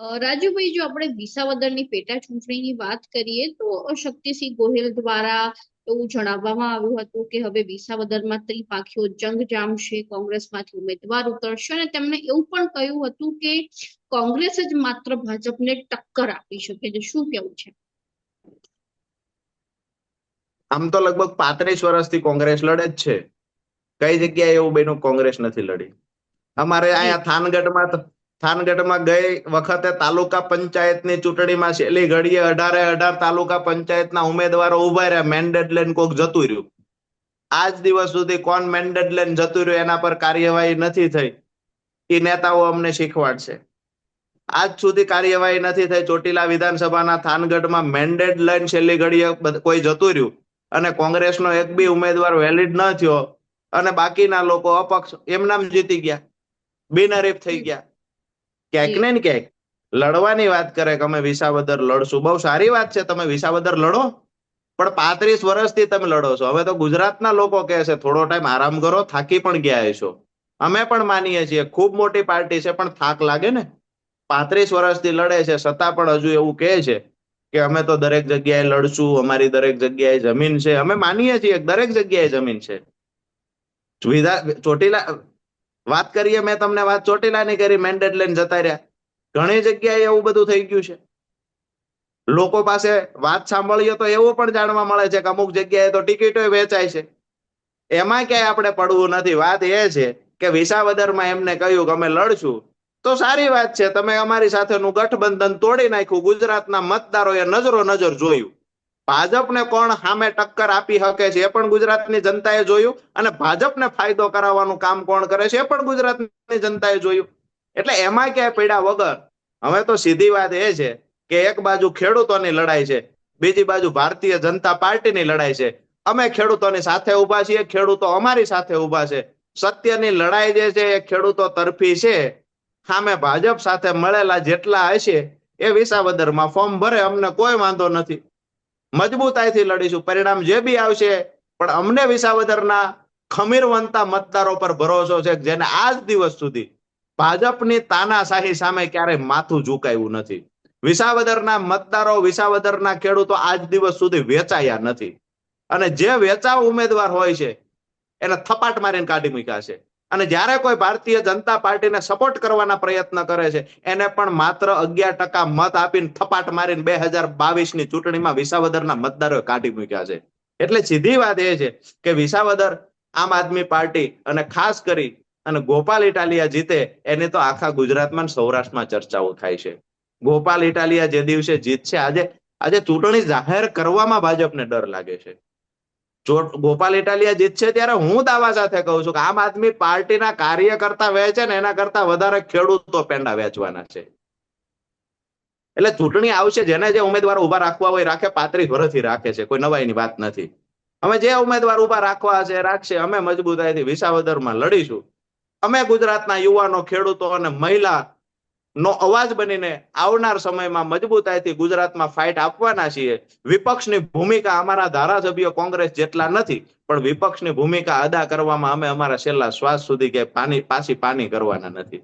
રાજુભાઈ, જો આપણે વિસાવદરની પેટા ચૂંટણીની વાત કરીએ, તો શક્તિસિંહ ગોહિલ દ્વારા એવું જણાવવામાં આવ્યું હતું કે હવે વિસાવદરમાં ત્રિપાંખીઓ જંગ જામશે, કોંગ્રેસમાંથી ઉમેદવાર ઉતરશે અને તેમણે એવું પણ કહ્યું હતું કે કોંગ્રેસ જ માત્ર ભાજપને ટક્કર આપી શકે છે. શું કેવું છે? આમ તો લગભગ પાંત્રીસ વર્ષથી કોંગ્રેસ લડે જ છે. કઈ જગ્યાએ એવું બેનું કોંગ્રેસ નથી લડી? અમારે અહીંયા થાનગઢમાં થાનગઢમાં ગઈ વખતે તાલુકા પંચાયતની ચૂંટણીમાં છેલ્લી ઘડીએ અઢારે અઢાર તાલુકા પંચાયતના ઉમેદવારો ઊભા રહ્યા. મેન્ડેટ લઈને કોક જતું રહ્યું. આજ દિવસ સુધી કોણ મેન્ડેટ લઈને જતું રહ્યું એના પર કાર્યવાહી નથી થઈ. એ નેતાઓ અમને શીખવાડશે. આજ સુધી કાર્યવાહી નથી થઈ. ચોટીલા વિધાનસભાના થાનગઢમાં મેન્ડેટ લઈને છેલ્લી ઘડીએ કોઈ જતું રહ્યું અને કોંગ્રેસનો એક બી ઉમેદવાર વેલિડ ન થયો અને બાકીના લોકો અપક્ષ, એમનામ જીતી ગયા. બિનહરીફ થઈ ગયા. ક્યાંક ને ક્યાંક લડવાની વાત કરે કે અમે વિસાવદર લડશું. બહુ સારી વાત છે તમે વિસાવદર લડો. પણ પાંત્રીસ વર્ષથી તમે લડો છો. હવે તો ગુજરાતના લોકો કહે છે થોડો ટાઈમ આરામ કરો થાકી પણ ગયા છો અમે પણ માનીએ છીએ ખૂબ મોટી પાર્ટી છે પણ થાક લાગે ને. પાંત્રીસ વર્ષથી લડે છે છતાં પણ હજુ એવું કહે છે કે અમે તો દરેક જગ્યાએ લડશું અમારી દરેક જગ્યાએ જમીન છે. અમે માનીએ છીએ દરેક જગ્યાએ જમીન છે. ચોટીલા વાત કરીએ, મેં તમને વાત ચોટીલાની કરી મેન્ડેટ લઈને જતા રહ્યા. ઘણી જગ્યાએ એવું બધું થઈ ગયું છે. લોકો પાસે વાત સાંભળીએ તો એવું પણ જાણવા મળે છે કે અમુક જગ્યાએ તો ટિકિટો વેચાય છે. એમાં ક્યાંય આપણે પડવું નથી. વાત એ છે કે વિસાવદરમાં એમને કહ્યું કે અમે લડશું. તો સારી વાત છે. તમે અમારી સાથેનું ગઠબંધન તોડી નાખ્યું. ગુજરાતના મતદારોએ નજરો નજર જોયું. ભાજપને કોણ સામે ટક્કર આપી શકે છે એ પણ ગુજરાતની જનતાએ જોયું અને ભાજપને ફાયદો કરાવવાનું કામ કોણ કરે છે એ પણ ગુજરાતની જનતાએ જોયું. એટલે એમાં ક્યાંય પીડા વગર હવે તો સીધી વાત એ છે કે એક બાજુ ખેડૂતોની લડાઈ છે, બીજી બાજુ ભારતીય જનતા પાર્ટીની લડાઈ છે. અમે ખેડૂતોની સાથે ઊભા છીએ, ખેડૂતો અમારી સાથે ઊભા છે. સત્યની લડાઈ જે છે એ ખેડૂતો તરફી છે. સામે ભાજપ સાથે મળેલા જેટલા હશે એ વિસાવદરમાં ફોર્મ ભરે અમને કોઈ વાંધો નથી. મજબૂતાઈથી લડીશું. પરિણામ જે બી આવશે, પણ અમને વિસાવદરના ખમીરવંતા મતદારો પર ભરોસો છે જેને આજ દિવસ સુધી ભાજપની તાનાશાહી સામે ક્યારેય માથું ઝુકાયું નથી. વિસાવદરના મતદારો, વિસાવદરના ખેડૂતો આજ દિવસ સુધી વેચાયા નથી. અને જે વેચાવ ઉમેદવાર હોય છે, એને થપાટ મારીને કાઢી મૂક્યા છે. અને જ્યારે કોઈ ભારતીય જનતા પાર્ટીને સપોર્ટ કરવાના પ્રયત્ન કરે છે, એને પણ માત્ર અગિયાર ટકા મત આપીને થપાટ મારીને બે હજાર બાવીસની ચૂંટણીમાં વિસાવદરના મતદારોએ કાઢી મૂક્યા છે. એટલે સીધી વાત એ છે કે વિસાવદર આમ આદમી પાર્ટી અને ખાસ કરી અને ગોપાલ ઇટાલિયા જીતે, એની તો આખા ગુજરાતમાં સૌરાષ્ટ્રમાં ચર્ચાઓ થાય છે. ગોપાલ ઇટાલિયા જે દિવસે જીતશે, આજે આજે ચૂંટણી જાહેર કરવામાં ભાજપને ડર લાગે છે. ગોપાલ ઇટાલિયા જીતશે ત્યારે હું દાવા સાથે કહું છું કે આમ આદમી પાર્ટીના કાર્યકર્તા વેચે ને એના કરતા વધારે ખેડૂતો પેંડા વેચવાના છે. એટલે ચૂંટણી આવશે, જેને જે ઉમેદવારો ઊભા રાખવા હોય રાખે પાંત્રીસ વર્ષથી રાખે છે, કોઈ નવાઈની વાત નથી. અમે જે ઉમેદવાર ઊભા રાખવા છે રાખશે, અમે મજબૂતાઈથી વિસાવદરમાં લડીશું. અમે ગુજરાતના યુવાનો, ખેડૂતો અને મહિલા નો અવાજ બનીને આવનાર સમયમાં મજબૂતાઈથી ગુજરાતમાં ફાઇટ આપવાના છીએ. વિપક્ષની ભૂમિકા અમારા ધારાસભ્યો કોંગ્રેસ જેટલા નથી, પણ વિપક્ષની ભૂમિકા અદા કરવામાં અમે અમારા છેલ્લા શ્વાસ સુધી કે પાણી પાછી પાણી કરવાના નથી.